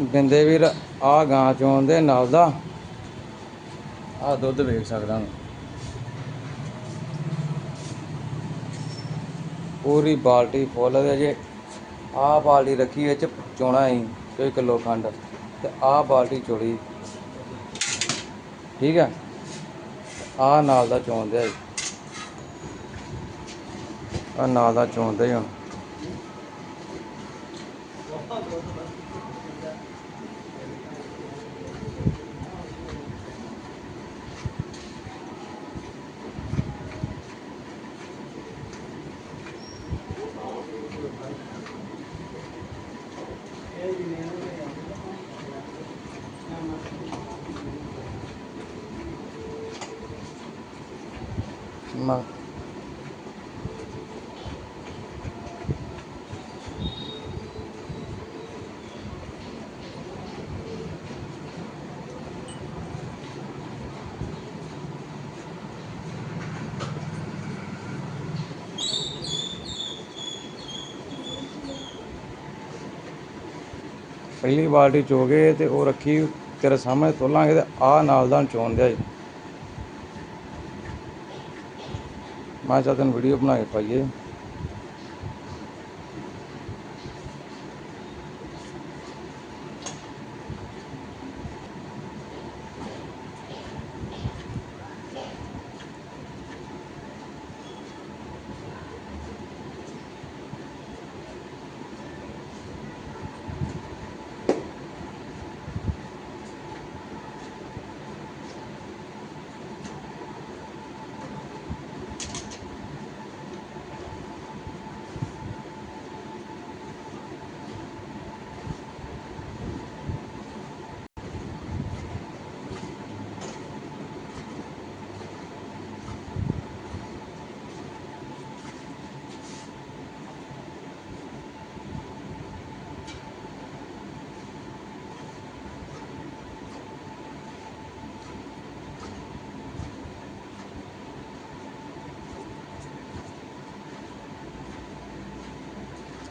ਬਿੰਦੇ ਵੀਰ ਆ ਗਾਂ ਚੋਂਦੇ ਨਾਲ ਦਾ। ਆ ਦੁੱਧ ਵੇਖ ਸਕਦਾ ਮੈਂ। ਪੂਰੀ ਬਾਲਟੀ ਫੁੱਲ ਦੇ ਜੇ। ਆ ਬਾਲਟੀ ਰੱਖੀ ਵਿੱਚ ਚੋਣਾ ਹੀ ਕੋਈ ਕਿਲੋ ਖੰਡ। ਤੇ ਆ ਬਾਲਟੀ ਚੋੜੀ ਠੀਕ ਹੈ ਆ ਨਾਲ ਦਾ ਚੋਂਦੇ ਆ ਨਾਲ ਦਾ ਚੋਂਦੇ ਹੁਣ ਮੈਂ ਪਹਿਲੀ ਬਾਲਟੀ ਚੋ ਗਏ ਤੇ ਉਹ ਰੱਖੀ, ਤੇਰੇ ਸਾਹਮਣੇ ਤੋਲਾਂਗੇ ਤੇ ਆ ਨਾਲ ਦਾ ਚੋਣ ਦਿਆ ਜੀ। ਮੈਂ ਚਾਹ ਤੈਨੂੰ ਵੀਡੀਓ ਬਣਾ ਕੇ ਪਾਈਏ।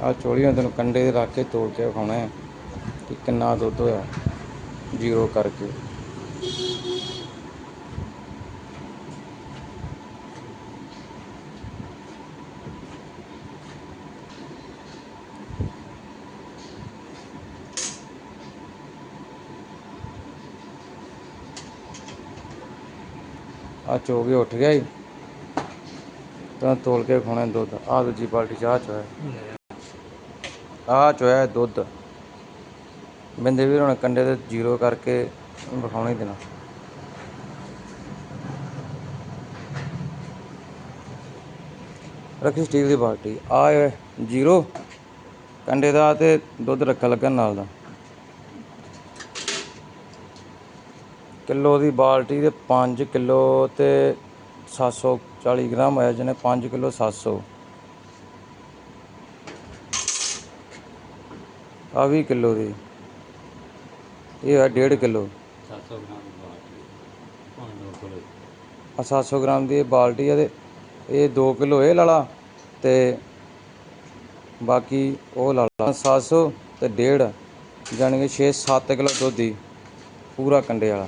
ਆ ਚੋਲੀਆਂ ਤੈਨੂੰ ਕੰਡੇ ਦੇ ਰੱਖ ਕੇ ਤੋੜ ਕੇ ਵਿਖਾਉਣਾ ਹੈ ਕਿ ਕਿੰਨਾ ਦੁੱਧ ਹੋਇਆ। ਜ਼ੀਰੋ ਕਰਕੇ। ਆ ਚੋ ਕੇ ਉੱਠ ਗਿਆ ਈ। ਤਾਂ ਤੋਲ ਕੇ ਖਾਣਾ ਦੁੱਧ। ਆ ਦੂਜੀ ਬਾਲਟੀ ਚਾਹ ਚੋਇਆ ਆਹ ਚੋਇਆ ਦੁੱਧ। ਬਿੰਦੇ ਵੀਰ ਹੁਣ ਕੰਡੇ ਤੇ ਜ਼ੀਰੋ ਕਰਕੇ ਵਿਖਾਉਣਾ ਹੀ ਦੇਣਾ। ਰੱਖੀ ਸਟੀਲ ਦੀ ਬਾਲਟੀ। ਆ ਜ਼ੀਰੋ। ਕੰਡੇ ਦਾ ਤੇ ਦੁੱਧ ਰੱਖਣ ਲੱਗਾ ਨਾਲ ਦਾ। ਕਿਲੋ ਦੀ ਬਾਲਟੀ ਤੇ 5 ਕਿਲੋ ਤੇ 740 ਗ੍ਰਾਮ ਹੋਇਆ, ਜਿਹਨੇ 5 ਕਿਲੋ 700 ਆ 20 ਕਿਲੋ ਦੀ। ਇਹ ਹੈ 1.5 ਕਿਲੋ। 700 ਗ੍ਰਾਮ ਬਾਟੀ ਪਾਣੀ ਕੋਲੇ ਆ 700 ਗ੍ਰਾਮ ਦੀ ਇਹ ਬਾਲਟੀ ਹੈ ਤੇ ਇਹ 2 ਕਿਲੋ ਇਹ ਲਾਲਾ ਤੇ ਬਾਕੀ ਉਹ ਲਾਲਾ 700 ਤੇ 1.5 ਜਾਣੀ ਕਿ 6 7 ਕਿਲੋ ਦੁੱਧ ਦੀ ਪੂਰਾ ਕੰਡੇ ਵਾਲਾ।